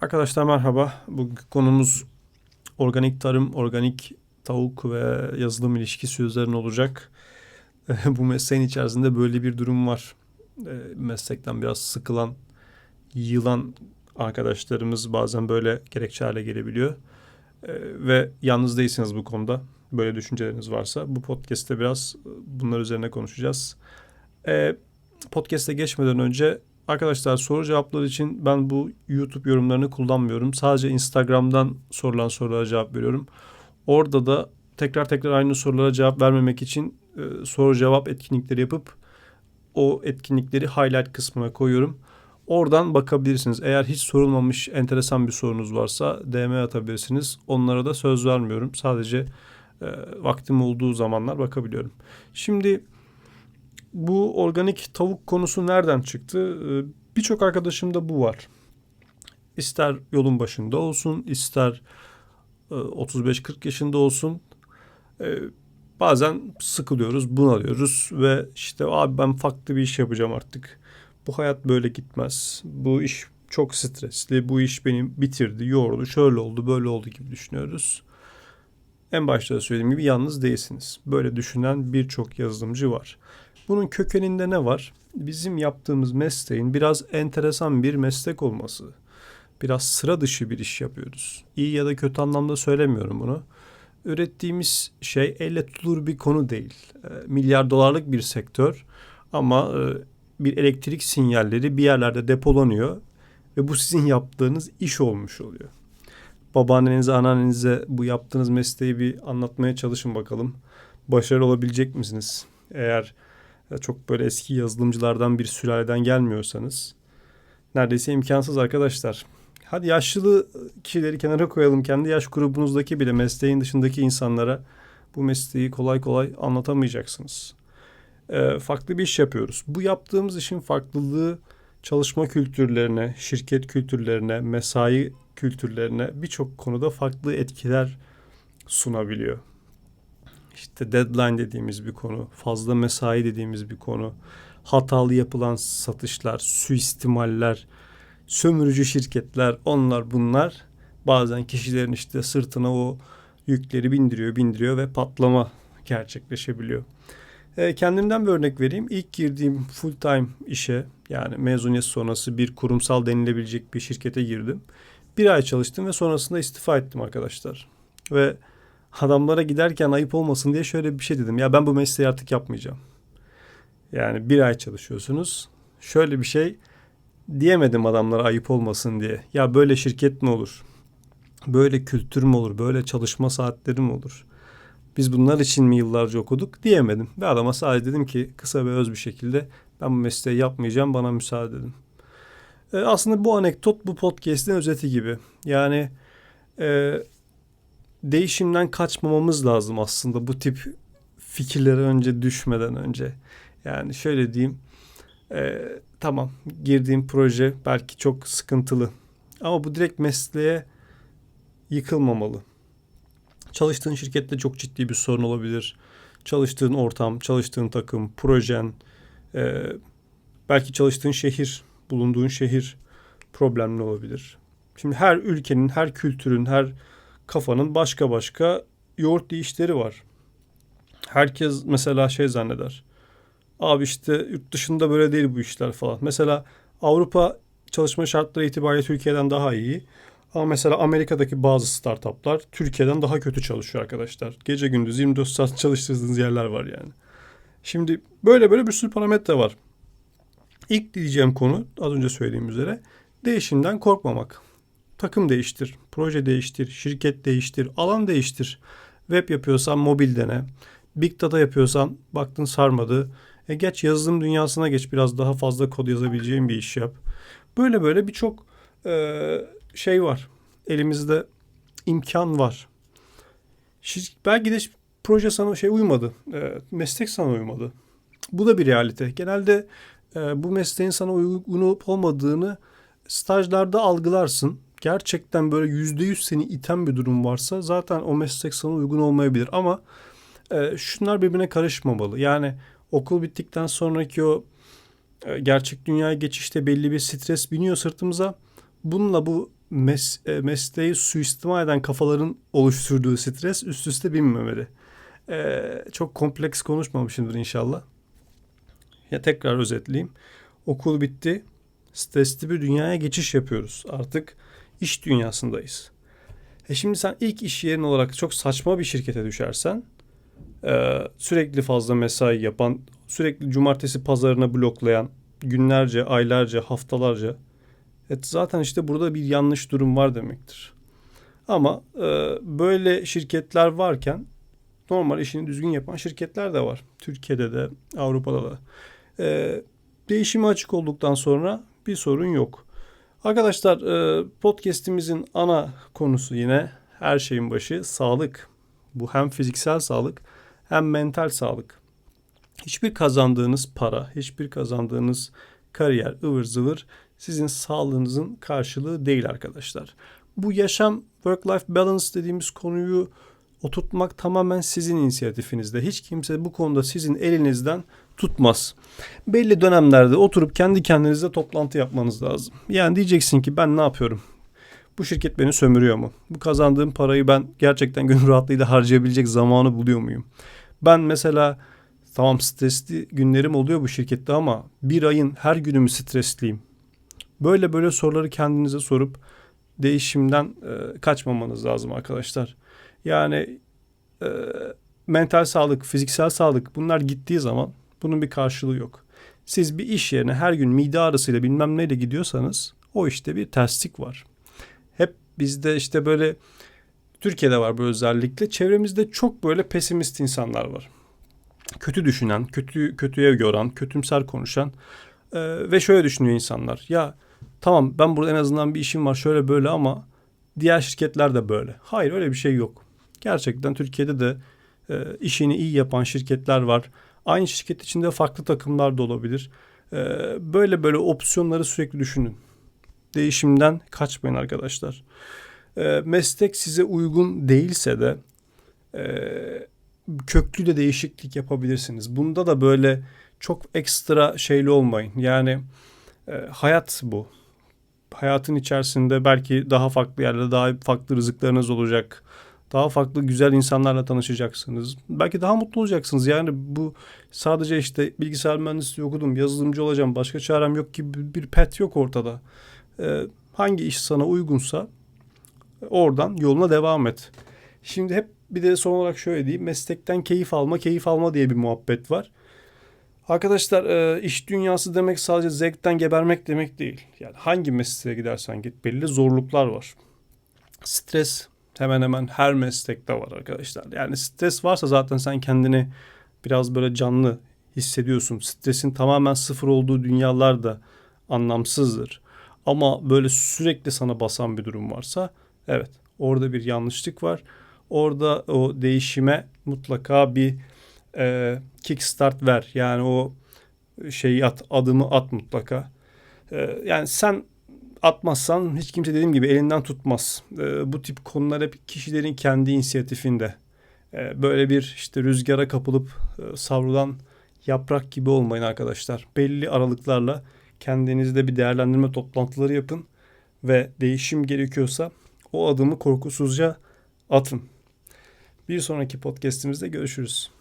Arkadaşlar merhaba. Bugünkü konumuz organik tarım, organik tavuk ve yazılım ilişkisi üzerine olacak. Bu mesleğin içerisinde böyle bir durum var. E, Meslekten biraz sıkılan, yılan arkadaşlarımız bazen böyle gerekçelerle gelebiliyor. E, Ve yalnız değilsiniz bu konuda. Böyle düşünceleriniz varsa bu podcast'te biraz e, bunlar üzerine konuşacağız. E, Podcast'e geçmeden önce Arkadaşlar soru cevaplar için ben bu YouTube yorumlarını kullanmıyorum. Sadece Instagram'dan sorulan sorulara cevap veriyorum. Orada da tekrar tekrar aynı sorulara cevap vermemek için e, soru cevap etkinlikleri yapıp o etkinlikleri highlight kısmına koyuyorum. Oradan bakabilirsiniz. Eğer hiç sorulmamış enteresan bir sorunuz varsa DM atabilirsiniz. Onlara da söz vermiyorum. Sadece e, vaktim olduğu zamanlar bakabiliyorum. Şimdi bu organik tavuk konusu nereden çıktı? Ee, Birçok arkadaşımda bu var. İster yolun başında olsun, ister e, 35-40 yaşında olsun. E, Bazen sıkılıyoruz, bunalıyoruz ve işte abi ben farklı bir iş yapacağım artık. Bu hayat böyle gitmez. Bu iş çok stresli. Bu iş beni bitirdi, yordu, şöyle oldu, böyle oldu gibi düşünüyoruz. En başta da söylediğim gibi yalnız değilsiniz. Böyle düşünen birçok yazılımcı var. Bunun kökeninde ne var? Bizim yaptığımız mesleğin biraz enteresan bir meslek olması. Biraz sıra dışı bir iş yapıyoruz. İyi ya da kötü anlamda söylemiyorum bunu. Ürettiğimiz şey elle tutulur bir konu değil. E, milyar dolarlık bir sektör ama e, bir elektrik sinyalleri bir yerlerde depolanıyor ve bu sizin yaptığınız iş olmuş oluyor. Babaannenize, anneannenize bu yaptığınız mesleği bir anlatmaya çalışın bakalım. Başarılı olabilecek misiniz? Eğer çok böyle eski yazılımcılardan bir sülaleden gelmiyorsanız neredeyse imkansız arkadaşlar. Hadi yaşlı kişileri kenara koyalım. Kendi yaş grubunuzdaki bile mesleğin dışındaki insanlara bu mesleği kolay kolay anlatamayacaksınız. E, farklı bir iş yapıyoruz. Bu yaptığımız işin farklılığı çalışma kültürlerine, şirket kültürlerine, mesai kültürlerine birçok konuda farklı etkiler sunabiliyor işte deadline dediğimiz bir konu, fazla mesai dediğimiz bir konu, hatalı yapılan satışlar, suistimaller, sömürücü şirketler, onlar bunlar bazen kişilerin işte sırtına o yükleri bindiriyor, bindiriyor ve patlama gerçekleşebiliyor. E, kendimden bir örnek vereyim. İlk girdiğim full time işe yani mezuniyet sonrası bir kurumsal denilebilecek bir şirkete girdim. Bir ay çalıştım ve sonrasında istifa ettim arkadaşlar. Ve adamlara giderken ayıp olmasın diye şöyle bir şey dedim. Ya ben bu mesleği artık yapmayacağım. Yani bir ay çalışıyorsunuz. Şöyle bir şey diyemedim adamlara ayıp olmasın diye. Ya böyle şirket mi olur? Böyle kültür mü olur? Böyle çalışma saatleri mi olur? Biz bunlar için mi yıllarca okuduk diyemedim. Ve adama sadece dedim ki kısa ve öz bir şekilde ben bu mesleği yapmayacağım bana müsaade dedim. E, aslında bu anekdot bu podcast'in özeti gibi. Yani e, değişimden kaçmamamız lazım aslında bu tip fikirlere önce düşmeden önce. Yani şöyle diyeyim. E, tamam girdiğim proje belki çok sıkıntılı. Ama bu direkt mesleğe yıkılmamalı. Çalıştığın şirkette çok ciddi bir sorun olabilir. Çalıştığın ortam, çalıştığın takım, projen, e, belki çalıştığın şehir, bulunduğun şehir problemli olabilir. Şimdi her ülkenin, her kültürün, her kafanın başka başka yoğurt değişleri var. Herkes mesela şey zanneder. Abi işte yurt dışında böyle değil bu işler falan. Mesela Avrupa çalışma şartları itibariyle Türkiye'den daha iyi. Ama mesela Amerika'daki bazı startuplar Türkiye'den daha kötü çalışıyor arkadaşlar. Gece gündüz 24 saat çalıştırdığınız yerler var yani. Şimdi böyle böyle bir sürü parametre var. İlk diyeceğim konu az önce söylediğim üzere değişimden korkmamak. Takım değiştir, proje değiştir, şirket değiştir, alan değiştir. Web yapıyorsan mobil dene. Big data yapıyorsan baktın sarmadı. E geç yazılım dünyasına geç biraz daha fazla kod yazabileceğin bir iş yap. Böyle böyle birçok e, şey var. Elimizde imkan var. Şir- belki de proje sana şey uymadı. E, meslek sana uymadı. Bu da bir realite. Genelde e, bu mesleğin sana uygun olup olmadığını stajlarda algılarsın gerçekten böyle yüzde yüz seni iten bir durum varsa zaten o meslek sana uygun olmayabilir. Ama e, şunlar birbirine karışmamalı. Yani okul bittikten sonraki o e, gerçek dünyaya geçişte belli bir stres biniyor sırtımıza. Bununla bu mes e, mesleği suistimal eden kafaların oluşturduğu stres üst üste binmemeli. Ee, çok kompleks konuşmamışımdır inşallah. Ya tekrar özetleyeyim. Okul bitti. Stresli bir dünyaya geçiş yapıyoruz. Artık iş dünyasındayız. E şimdi sen ilk iş yerin olarak çok saçma bir şirkete düşersen e, sürekli fazla mesai yapan, sürekli cumartesi pazarına bloklayan, günlerce, aylarca, haftalarca Evet, zaten işte burada bir yanlış durum var demektir. Ama e, böyle şirketler varken normal işini düzgün yapan şirketler de var. Türkiye'de de Avrupa'da da. E, değişime açık olduktan sonra bir sorun yok. Arkadaşlar e, podcast'imizin ana konusu yine her şeyin başı sağlık. Bu hem fiziksel sağlık hem mental sağlık. Hiçbir kazandığınız para, hiçbir kazandığınız kariyer, ıvır zıvır sizin sağlığınızın karşılığı değil arkadaşlar. Bu yaşam work-life balance dediğimiz konuyu oturtmak tamamen sizin inisiyatifinizde. Hiç kimse bu konuda sizin elinizden tutmaz. Belli dönemlerde oturup kendi kendinize toplantı yapmanız lazım. Yani diyeceksin ki ben ne yapıyorum? Bu şirket beni sömürüyor mu? Bu kazandığım parayı ben gerçekten gönül rahatlığıyla harcayabilecek zamanı buluyor muyum? Ben mesela tamam stresli günlerim oluyor bu şirkette ama bir ayın her günümü stresliyim. Böyle böyle soruları kendinize sorup değişimden e, kaçmamanız lazım arkadaşlar. Yani e, mental sağlık, fiziksel sağlık bunlar gittiği zaman bunun bir karşılığı yok. Siz bir iş yerine her gün mide ağrısıyla bilmem neyle gidiyorsanız o işte bir terslik var. Hep bizde işte böyle Türkiye'de var bu özellikle. Çevremizde çok böyle pesimist insanlar var. Kötü düşünen, kötü kötüye yoran, kötümser konuşan e, ve şöyle düşünüyor insanlar. Ya tamam ben burada en azından bir işim var şöyle böyle ama diğer şirketler de böyle. Hayır öyle bir şey yok. Gerçekten Türkiye'de de e, işini iyi yapan şirketler var. Aynı şirket içinde farklı takımlar da olabilir. E, böyle böyle opsiyonları sürekli düşünün. Değişimden kaçmayın arkadaşlar. E, meslek size uygun değilse de e, köklü de değişiklik yapabilirsiniz. Bunda da böyle çok ekstra şeyli olmayın. Yani e, hayat bu hayatın içerisinde belki daha farklı yerlerde daha farklı rızıklarınız olacak. Daha farklı güzel insanlarla tanışacaksınız. Belki daha mutlu olacaksınız. Yani bu sadece işte bilgisayar mühendisliği okudum, yazılımcı olacağım, başka çarem yok gibi bir pet yok ortada. Ee, hangi iş sana uygunsa oradan yoluna devam et. Şimdi hep bir de son olarak şöyle diyeyim. Meslekten keyif alma, keyif alma diye bir muhabbet var. Arkadaşlar e, iş dünyası demek sadece zevkten gebermek demek değil. Yani hangi mesleğe gidersen git belli zorluklar var. Stres hemen hemen her meslekte var arkadaşlar. Yani stres varsa zaten sen kendini biraz böyle canlı hissediyorsun. Stresin tamamen sıfır olduğu dünyalar da anlamsızdır. Ama böyle sürekli sana basan bir durum varsa evet orada bir yanlışlık var. Orada o değişime mutlaka bir e, kickstart ver. Yani o şeyi at, adımı at mutlaka. E, yani sen atmazsan hiç kimse dediğim gibi elinden tutmaz. E, bu tip konular hep kişilerin kendi inisiyatifinde. E, böyle bir işte rüzgara kapılıp e, savrulan yaprak gibi olmayın arkadaşlar. Belli aralıklarla kendinizde bir değerlendirme toplantıları yapın ve değişim gerekiyorsa o adımı korkusuzca atın. Bir sonraki podcast'imizde görüşürüz.